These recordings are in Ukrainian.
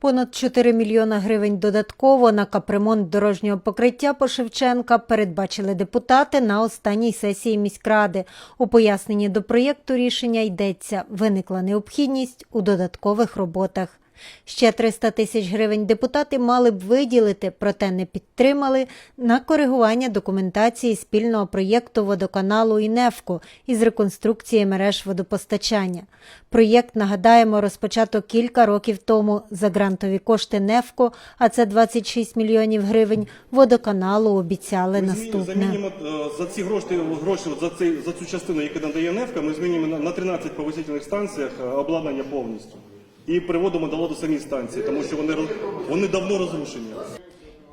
Понад 4 мільйона гривень додатково на капремонт дорожнього покриття по Шевченка передбачили депутати на останній сесії міськради. У поясненні до проєкту рішення йдеться виникла необхідність у додаткових роботах. Ще 300 тисяч гривень депутати мали б виділити, проте не підтримали на коригування документації спільного проєкту водоканалу і «Нефко» із реконструкції мереж водопостачання. Проєкт, нагадаємо, розпочато кілька років тому за грантові кошти «Нефко», а це 26 мільйонів гривень, водоканалу обіцяли Ми наступне. замінимо е, за ці гроші, гроші за, цей, за цю частину, яку надає НЕФКА, ми змінюємо на, на 13 повисительних станціях е, обладнання повністю. І приводимо до ладу самі станції, тому що вони, вони давно розрушені.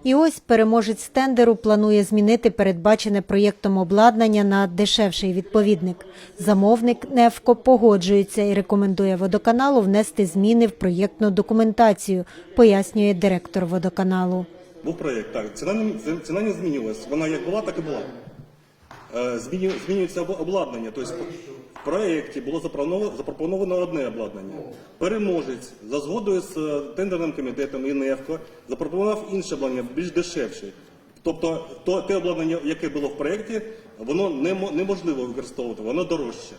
І ось переможець тендеру планує змінити передбачене проєктом обладнання на дешевший відповідник. Замовник «Нефко» погоджується і рекомендує водоканалу внести зміни в проєктну документацію, пояснює директор водоканалу. Був проєкт, так. Ціна не, ціна не змінилась. Вона як була, так і була. Е, Зміню, змінюється об- обладнання. Тобто в проєкті було запропоновано, запропоновано одне обладнання. Переможець за згодою з е, тендерним комітетом і НЕФКО запропонував інше обладнання, більш дешевше. Тобто то, те обладнання, яке було в проєкті, воно немо- неможливо використовувати, воно дорожче.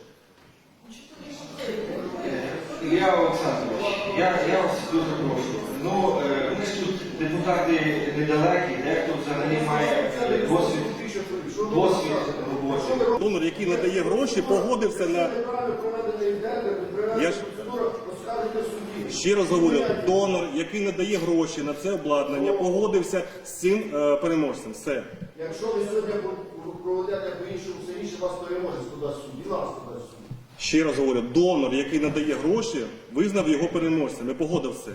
Ілля Олександрович, я, я вас дуже прошу. Ну, е, ми ж тут депутати недалекі, дехто взагалі має е, досвід, досвід. Донор, який надає гроші, погодився на. Я ж ще раз говорю, донор, який надає гроші на це обладнання, погодився з цим е, переможцем. Все. Якщо ви сьогодні проведете по-іншому все інше, вас переможець туди суд. І нас туди суд. Ще раз говорю, донор, який надає гроші, визнав його переможцем і погодився.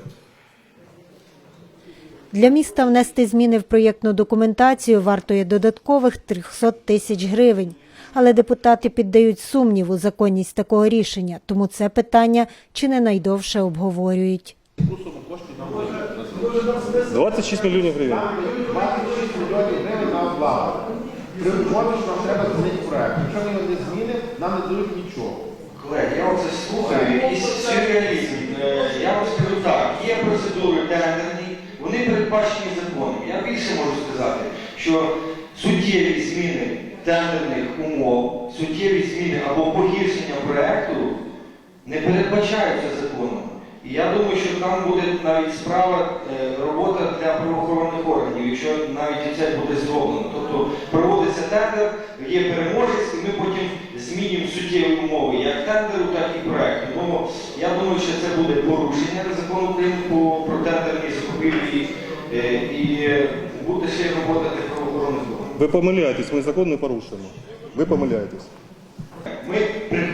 Для міста внести зміни в проєктну документацію вартує додаткових 300 тисяч гривень. Але депутати піддають сумніву законність такого рішення, тому це питання чи не найдовше обговорюють. 26 мільйонів гривень. 26 мільйонів гривень на обладнання. При умові, що нам треба змінити проект. Якщо ми не змінимо, нам не дають нічого. Колеги, я оце слухаю, якийсь сюрреалізм. Я вам скажу так, є процедури тендерні, вони передбачені законом. Я більше можу сказати, що суттєві зміни тендерних умов, суттєві зміни або погіршення проекту не передбачаються законом. І я думаю, що там буде навіть справа е, робота для правоохоронних органів, якщо навіть це буде зроблено. Тобто проводиться тендер, є переможець, і ми потім змінюємо суттєві умови як тендеру, так і проекту. Тому я думаю, що це буде порушення закону України про тендерні закупівлі е, і буде ще робота для правоохоронних органів. Ви помиляєтесь, ми закон не порушуємо. Ви помиляєтесь. Ми,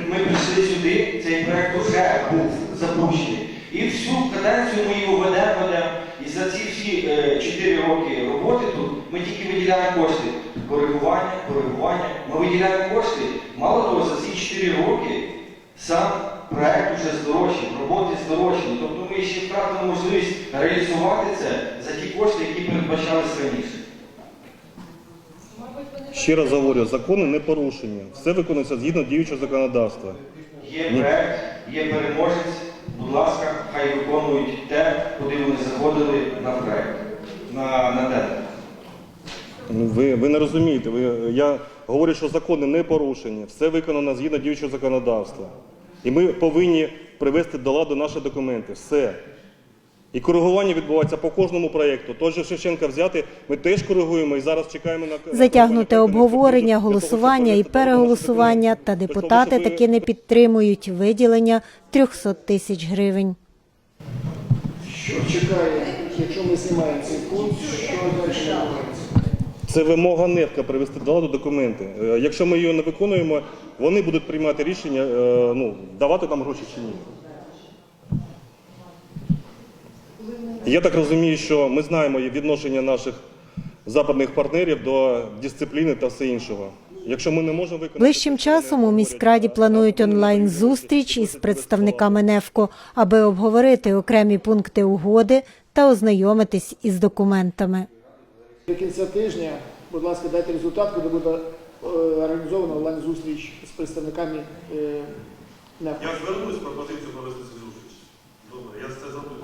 ми прийшли сюди, цей проект вже був запущений. І всю каденцію ми його ведемо, ведемо. І за ці всі е, 4 роки роботи тут ми тільки виділяємо кошти. Коригування, коригування. Ми виділяємо кошти. Мало того, за ці 4 роки сам проект вже здорожчав, роботи здорожчані. Тобто ми ще втратимо можливість реалізувати це за ті кошти, які передбачалися раніше. Ще раз говорю, закони не порушені. Все виконується згідно діючого законодавства. Є проект, є переможець. Будь ласка, хай виконують те, куди вони заходили на проект, на, на тендер. Ну, Ви, ви не розумієте. Ви, я говорю, що закони не порушені, все виконано згідно діючого законодавства. І ми повинні привести до ладу наші документи. Все. І коригування відбувається по кожному проєкту. Той же Шевченка взяти, ми теж коригуємо і зараз чекаємо на Затягнуте обговорення, голосування і переголосування, та депутати таки не підтримують виділення 300 тисяч гривень. Що чекає, якщо ми знімаємо цей пункт, що далі? Це вимога НЕФКА привести до ладу документи. Е, Якщо ми її не виконуємо, вони будуть приймати рішення, е, ну, давати нам гроші чи ні. Я так розумію, що ми знаємо відношення наших западних партнерів до дисципліни та все іншого. Якщо ми не можемо виконати... Ближчим часом у міськраді планують онлайн-зустріч із представниками НЕФКО, аби обговорити окремі пункти угоди та ознайомитись із документами. До кінця тижня, будь ласка, дайте результат, коли буде е, організована онлайн-зустріч з представниками е, НЕФ. Я звернусь з пропозицією провести цю зустріч. Добре, я це зроблю.